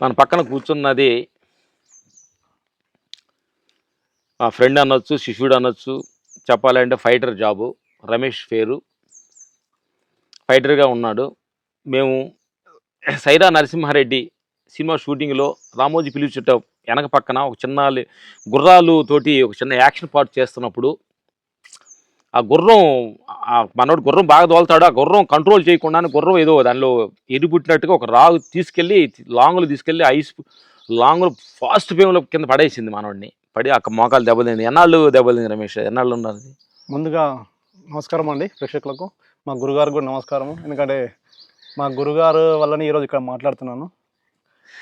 మన పక్కన కూర్చున్నది మా ఫ్రెండ్ అనొచ్చు శిష్యుడు అనొచ్చు చెప్పాలంటే ఫైటర్ జాబు రమేష్ పేరు. ఫైటర్గా ఉన్నాడు. మేము సైరా నరసింహారెడ్డి సినిమా షూటింగ్లో రామోజీ పిలుచుట వెనక పక్కన ఒక చిన్న గుర్రాలు తోటి ఒక చిన్న యాక్షన్ పార్ట్ చేస్తున్నప్పుడు ఆ గుర్రం ఆ మనోడు గుర్రం బాగా దోలుతాడు ఆ గుర్రం కంట్రోల్ చేయకుండా గుర్రం ఏదో దానిలో ఎరుపుట్టినట్టుగా ఒక రాగు తీసుకెళ్ళి లాంగ్లో తీసుకెళ్ళి ఐస్ లాంగ్లో ఫాస్ట్ ఫేమ్లో కింద పడేసింది మనోడిని. పడి అక్కడ మోకాలు దెబ్బతింది. ఎన్నాళ్ళు దెబ్బతింది రమేష్? ఎన్నాళ్ళు ఉన్నారు? ముందుగా నమస్కారం అండి ప్రేక్షకులకు. మా గురుగారు కూడా నమస్కారం ఎందుకంటే మా గురుగారు వల్లనే ఈరోజు ఇక్కడ మాట్లాడుతున్నాను.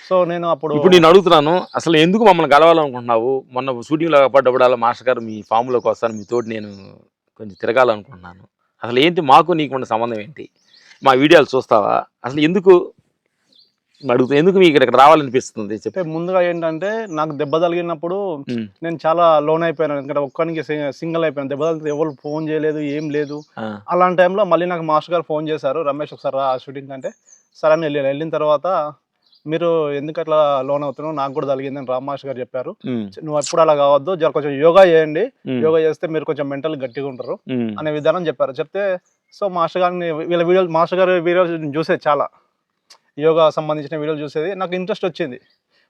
సో నేను అప్పుడు ఇప్పుడు నేను అడుగుతున్నాను అసలు ఎందుకు మమ్మల్ని కలవాలనుకుంటున్నావు మొన్న షూటింగ్లో పడ్డప్పుడు మాస్టర్ గారు మీ ఫామ్లోకి వస్తాను మీతోటి నేను కొంచెం తిరగాలనుకుంటున్నాను. అసలు ఏంటి మాకు నీకు ఉన్న సంబంధం ఏంటి? మా వీడియోలు చూస్తావా? అసలు ఎందుకు? అడుగుతా ఎందుకు మీకు ఇక్కడ రావాలనిపిస్తుంది? చెప్పి. ముందుగా ఏంటంటే నాకు దెబ్బ తగిలినప్పుడు నేను చాలా లోన్ అయిపోయాను. ఎందుకంటే ఒక్కరికి సింగిల్ అయిపోయాను. దెబ్బ తగిలితే ఎవరు ఫోన్ చేయలేదు ఏం లేదు. అలాంటి టైంలో మళ్ళీ నాకు మాస్టర్ గారు ఫోన్ చేశారు. రమేష్ ఒకసారి రా షూటింగ్ అంటే. సరే అని వెళ్ళాను. వెళ్ళిన తర్వాత మీరు ఎందుకు అట్లా లోన్ అవుతున్నావు? నాకు కూడా తగిలిందని రామ్ మాస్టర్ గారు చెప్పారు. నువ్వు ఎప్పుడు అలా కావద్దు. జర కొంచెం యోగా చేయండి. యోగా చేస్తే మీరు కొంచెం మెంటల్ గట్టిగా ఉంటారు అనే విధానం చెప్పారు. చెప్తే సో మాస్టర్ గారిని వీళ్ళ వీడియోలు మాస్టర్ గారి వీడియోలు చూసేది చాలా. యోగా సంబంధించిన వీడియోలు చూసేది. నాకు ఇంట్రెస్ట్ వచ్చింది.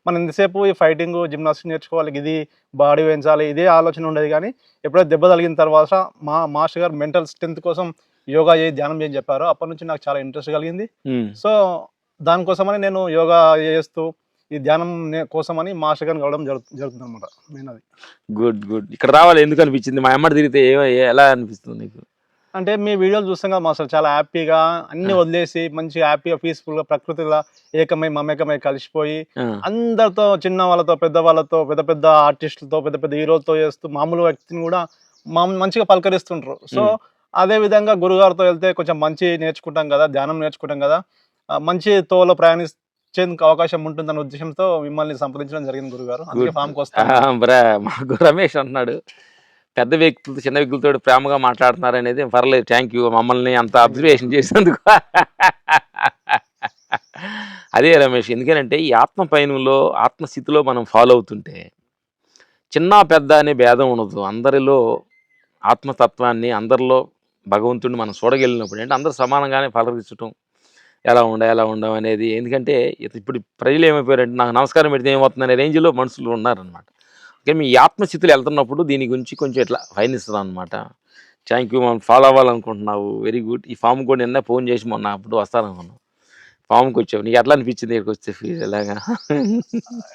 మనం ఇంతసేపు ఈ ఫైటింగ్ జిమ్నాస్టిక్ నేర్చుకోవాలి ఇది బాడీ పెంచాలి ఇదే ఆలోచన ఉండేది కానీ ఎప్పుడైతే దెబ్బ తగిలిన తర్వాత మా మాస్టర్ గారు మెంటల్ స్ట్రెంత్ కోసం యోగా చేయి ధ్యానం చేయని చెప్పారు. అప్పటి నుంచి నాకు చాలా ఇంట్రెస్ట్ కలిగింది. సో దానికోసమని నేను యోగా చేస్తూ ఈ ధ్యానం కోసమని మాస్టర్ గారిని కలవడం జరుగు జరుగుతుంది అనమాట మెయిన్ అది. Good good. ఇక్కడ రావాలి ఎందుకు అనిపించింది? మా అమ్మడి తిరిగితే ఎలా అనిపిస్తుంది నీకు? అంటే మీ వీడియోలు చూస్తాం కదా మాస్టర్ చాలా హ్యాపీగా అన్ని వదిలేసి మంచి హ్యాపీగా పీస్ఫుల్గా ప్రకృతిలో ఏకమై మమేకమై కలిసిపోయి అందరితో చిన్న వాళ్ళతో పెద్ద వాళ్ళతో పెద్ద పెద్ద ఆర్టిస్టులతో పెద్ద పెద్ద హీరోలతో చేస్తూ మామూలు వ్యక్తిని కూడా మా మంచిగా పలకరిస్తుంటారు సో. అదే విధంగా గురుగారితో వెళ్తే కొంచెం మంచి నేర్చుకుంటాం కదా ధ్యానం నేర్చుకుంటాం కదా మంచి తోలో ప్రయాణించేందుకు అవకాశం ఉంటుందన్న ఉద్దేశంతో మిమ్మల్ని సంప్రదించడం జరిగింది గురుగారు. అందుకే. ఫామ్కి వస్తాను. మాకు రమేష్ అంటున్నాడు. పెద్ద వ్యక్తులతో చిన్న వ్యక్తులతో ప్రేమగా మాట్లాడుతున్నారు అనేది పర్లేదు. థ్యాంక్ యూ మమ్మల్ని అంత అబ్జర్వేషన్ చేసినందుకు. అదే రమేష్ ఎందుకంటే ఈ ఆత్మ పయనంలో ఆత్మస్థితిలో మనం ఫాలో అవుతుంటే చిన్న పెద్ద అనే భేదం ఉండదు. అందరిలో ఆత్మతత్వాన్ని అందరిలో భగవంతుడిని మనం చూడగలిగినప్పుడు అంటే అందరూ సమానంగానే పలకరించడం ఎలా ఉండ ఎలా ఉండం అనేది. ఎందుకంటే ఇత- ఇప్పుడు ప్రజలు ఏమైపోయారంటే నాకు నమస్కారం పెడితే ఏమవుతుందనే రేంజ్లో మనుషులు ఉన్నారనమాట ఓకే మీ ఆత్మస్థితులు వెళ్తున్నప్పుడు దీని గురించి కొంచెం ఇట్లా ఫైన్ ఇస్తున్నాను అనమాట థ్యాంక్ యూ మనం ఫాలో అవ్వాలనుకుంటున్నావు. Very good. ఈ ఫామ్ కూడా నిన్న ఫోన్ చేసి మొన్న అప్పుడు వస్తారనుకున్నాం ఫామ్కి వచ్చావు నీకు ఎట్లా అనిపించింది ఇక్కడికి వస్తే ఫీల్ ఎలాగా?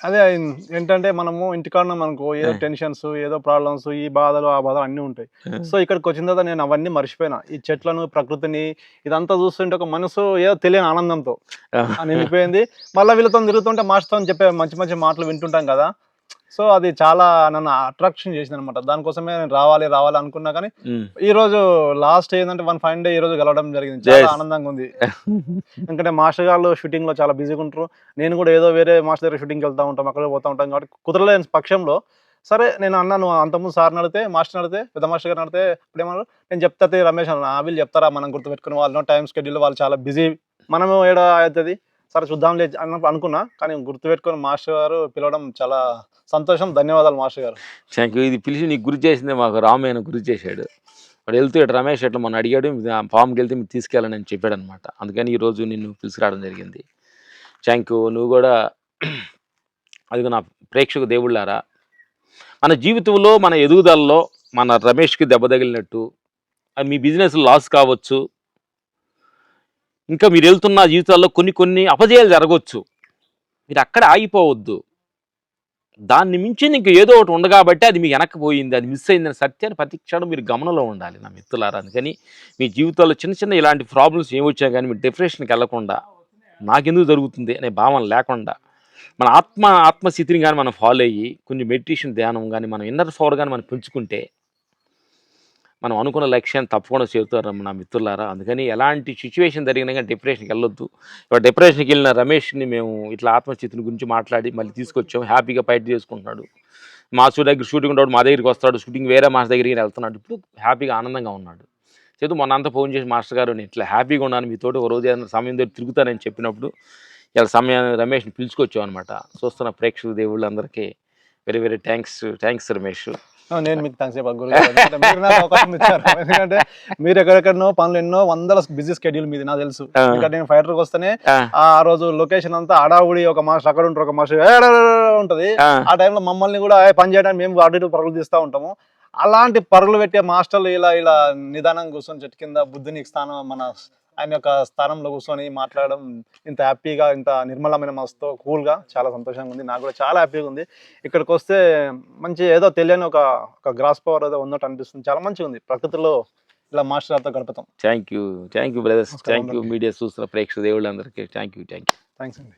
అదే ఏంటంటే మనము ఇంటికాడ మనకు ఏదో. టెన్షన్స్ ఏదో ప్రాబ్లమ్స్ ఈ బాధలు ఆ బాధలు అన్నీ ఉంటాయి. సో ఇక్కడికి వచ్చిన తర్వాత నేను అవన్నీ మర్చిపోయినా. ఈ చెట్లను ప్రకృతిని ఇదంతా చూస్తుంటే ఒక మనసు ఏదో తెలియని ఆనందంతో. నిండిపోయింది. మళ్ళీ వీళ్ళతో తిరుగుతుంటే మాస్టర్తో చెప్పే మంచి మంచి మాటలు వింటుంటాం కదా. సో అది చాలా నన్ను అట్రాక్షన్ చేసింది అనమాట దానికోసమే నేను రావాలి రావాలి అనుకున్నా కానీ. ఈ రోజు లాస్ట్ ఏంటంటే వన్ ఫైవ్ డే ఈ రోజు కలవడం జరిగింది. చాలా. ఆనందంగా ఉంది. ఎందుకంటే మాస్టర్ గారు షూటింగ్లో చాలా బిజీగా ఉంటారు. నేను కూడా ఏదో వేరే మాస్టర్ దగ్గర షూటింగ్కి వెళ్తా ఉంటాం అక్కడ పోతా ఉంటాం కాబట్టి కుదరలేని పక్షంలో సరే నేను అన్నాను అంతకుముందు సార్ నడితే మాస్టర్ నడితే పెద్ద మాస్టర్ గారు నడితే ఇప్పుడేమన్నారు నేను చెప్తా రమేష్ అన్న "ఆ, వీళ్ళు చెప్తారా? మనం గుర్తుపెట్టుకుని వాళ్ళు టైం స్కెడ్యూల్ వాళ్ళు చాలా బిజీ మనము ఏడ అవుతుంది? సరే చూద్దాం లేదు అన్నప్పుడు అనుకున్నా కానీ గుర్తుపెట్టుకుని మాస్టర్ గారు పిలవడం చాలా సంతోషం. ధన్యవాదాలు మాస్టర్ గారు. థ్యాంక్ యూ ఇది పిలిచి నీకు గురి చేసిందే మాకు. రామయ్యను గురి చేశాడు. వాడు వెళ్తూ ఇటు రమేష్ ఎట్లా మొన్న అడిగాడు ఫామ్కి వెళ్తే మీరు తీసుకెళ్ళాలని అని చెప్పాడు అనమాట అందుకని ఈరోజు నిన్ను పిలుచుకురావడం జరిగింది. థ్యాంక్ యూ నువ్వు కూడా అది నా ప్రేక్షకు దేవుళ్ళారా మన జీవితంలో మన ఎదుగుదలలో మన రమేష్కి దెబ్బ తగిలినట్టు అది మీ బిజినెస్ లాస్ కావచ్చు ఇంకా మీరు వెళ్తున్న జీవితాల్లో కొన్ని కొన్ని అపజయాలు జరగవచ్చు మీరు అక్కడ ఆగిపోవద్దు. దాన్ని మించి నీకు ఏదో ఒకటి ఉండగా కాబట్టి అది మీకు వెనక్కిపోయింది అది మిస్ అయిందని సత్యాన్ని ప్రతి క్షణం మీరు గమనంలో ఉండాలి నా మిత్రులారా. అందుకని మీ జీవితంలో చిన్న చిన్న ఇలాంటి ప్రాబ్లమ్స్ ఏమొచ్చినా కానీ మీరు డిప్రెషన్కి వెళ్ళకుండా నాకెందుకు జరుగుతుంది అనే భావన లేకుండా మన ఆత్మ ఆత్మస్థితిని కానీ మనం ఫాలో అయ్యి కొంచెం మెడిటేషన్ ధ్యానం కానీ మనం ఇన్నర్ పవర్ కానీ మనం పెంచుకుంటే మనం అనుకున్న లక్ష్యాన్ని తప్పకుండా చేరుతారు నా మిత్రులారా. అందుకని ఎలాంటి సిచ్యువేషన్ జరిగినా కానీ డిప్రెషన్కి వెళ్ళొద్దు. ఇప్పుడు డిప్రెషన్కి వెళ్ళిన రమేష్ని మేము ఇట్లా ఆత్మస్థితిని గురించి మాట్లాడి మళ్ళీ తీసుకొచ్చాం హ్యాపీగా ఫైట్ చేసుకుంటున్నాడు. మాస్టర్ దగ్గర షూటింగ్ ఉంటాడు మా దగ్గరికి వస్తాడు. షూటింగ్ వేరే మాస్ దగ్గరికి వెళ్తున్నాడు. ఇప్పుడు హ్యాపీగా ఆనందంగా ఉన్నాడు. చేతు మొన్న అంతా ఫోన్ చేసి మాస్టర్ గారు నేను ఇట్లా హ్యాపీగా ఉన్నాను. మీతోటి ఒక రోజు ఏదైనా సమయం దగ్గర తిరుగుతానని చెప్పినప్పుడు ఇలా సమయాన్ని రమేష్ని పిలుచుకొచ్చాం అనమాట చూస్తున్న ప్రేక్షకుల దేవుళ్ళందరికీ very very thanks thanks Ramesh. నేను మీకు థ్యాంక్స్ చెప్పాలి గారు. మీరు నాకు అవకాశం ఇచ్చారు ఎందుకంటే మీరు ఎక్కడెక్కడనో పనులు ఎన్నో వందల బిజీ షెడ్యూల్ మీది నాకు తెలుసు. ఎందుకంటే నేను ఫైటర్కి వస్తేనే ఆ, రోజు లొకేషన్ అంతా అడావుడి ఒక మాస్టర్ అక్కడ ఉంటారు ఒక మాస్టర్ ఉంటది ఆ, టైంలో మమ్మల్ని కూడా "ఏ, పని చేయడానికి మేము అటు ఇటు పరుగులు తీస్తూ ఉంటాము అలాంటి పరుగులు పెట్టే మాస్టర్లు ఇలా ఇలా నిదానం కూర్చొని చెట్టు కింద బుద్ధునికి స్థానం మన ఆయన యొక్క స్థానంలో కూర్చొని మాట్లాడడం ఇంత హ్యాపీగా ఇంత నిర్మలమైన మనసుతో కూల్గా చాలా సంతోషంగా ఉంది. నాకు కూడా చాలా హ్యాపీగా ఉంది. ఇక్కడికి వస్తే మంచి ఏదో తెలియని ఒక ఒక గ్రాస్ పవర్ ఏదో ఉన్నట్టు అనిపిస్తుంది. చాలా మంచిగా ఉంది. ప్రకృతిలో ఇలా మాస్టర్లతో గడపతాం thank you thank you brothers thank you media చూస్తున్న ప్రేక్షక దేవుళ్ళందరికీ. Thank you thank you thanks అండి.